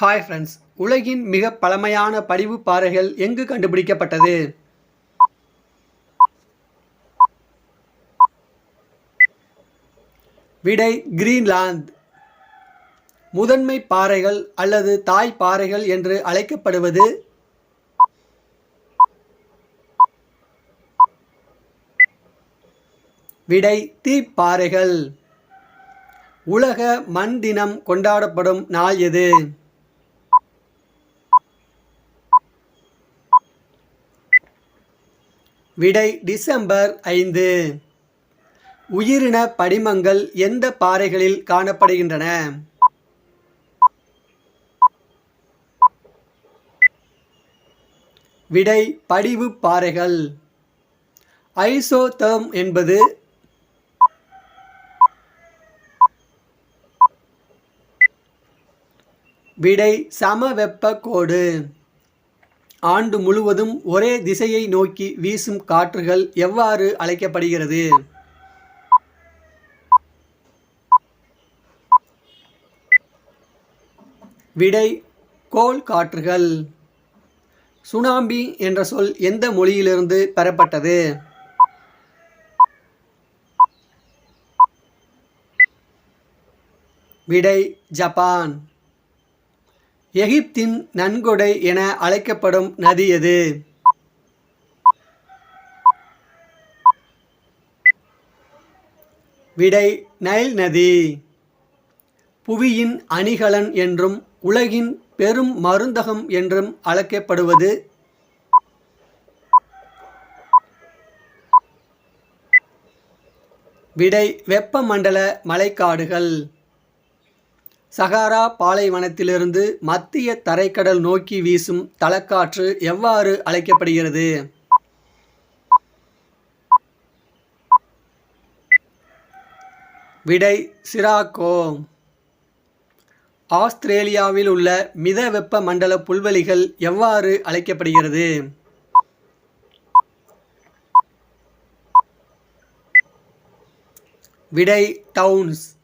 Hi friends உலகின் மிக பழமையான படிவு பாறைகள் எங்கு கண்டுபிடிக்கப்பட்டது? விடை கிரீன்லாந்து. முதன்மை பாறைகள் அல்லது தாய் பாறைகள் என்று அழைக்கப்படுவது விடை தீப்பாறைகள். உலக மண் தினம் கொண்டாடப்படும் நாள் எது? விடை டிசம்பர் ஐந்து. உயிரின படிமங்கள் எந்த பாறைகளில் காணப்படுகின்றன? விடை படிவு பாறைகள். ஐசோதேர்ம் என்பது விடை சமவெப்ப கோடு. ஆண்டு முழுவதும் ஒரே திசையை நோக்கி வீசும் காற்றுகள் எவ்வாறு அழைக்கப்படுகிறது? விடை கோல் காற்றுகள். சுனாமி என்ற சொல் எந்த மொழியிலிருந்து பெறப்பட்டது? விடை ஜப்பான். எகிப்தின் நன்கொடை என அழைக்கப்படும் நதி எது? விடை நைல் நதி. புவியின் அணிகலன் என்றும் உலகின் பெரும் மருந்தகம் என்றும் அழைக்கப்படுவது விடை வெப்பமண்டல மலைக்காடுகள் சகாரா பாலைவனத்திலிருந்து மத்திய தரைக்கடல் நோக்கி வீசும் தலக்காற்று எவ்வாறு அழைக்கப்படுகிறது? விடை சிராக்கோ. ஆஸ்திரேலியாவில் உள்ள மித வெப்ப மண்டல புல்வெளிகள் எவ்வாறு அழைக்கப்படுகிறது? விடை டவுன்ஸ்.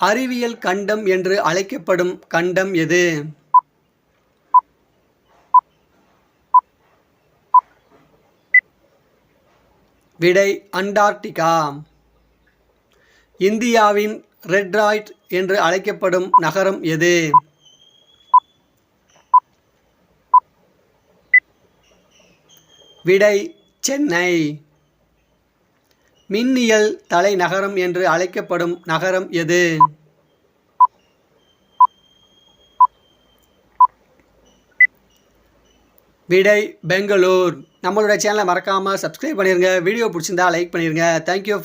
அறிவியல் கண்டம் என்று அழைக்கப்படும் கண்டம் எது? விடை அண்டார்டிகா. இந்தியாவின் ரெட்ராய்ட் என்று அழைக்கப்படும் நகரம் எது? விடை சென்னை. மின்னியல் தலைநகரம் என்று அழைக்கப்படும் நகரம் எது? விடை பெங்களூர். நம்மளோட சேனலை மறக்காமல் சப்ஸ்கிரைப் பண்ணிடுங்க வீடியோ பிடிச்சிருந்தா லைக் பண்ணிடுங்க தேங்க்யூ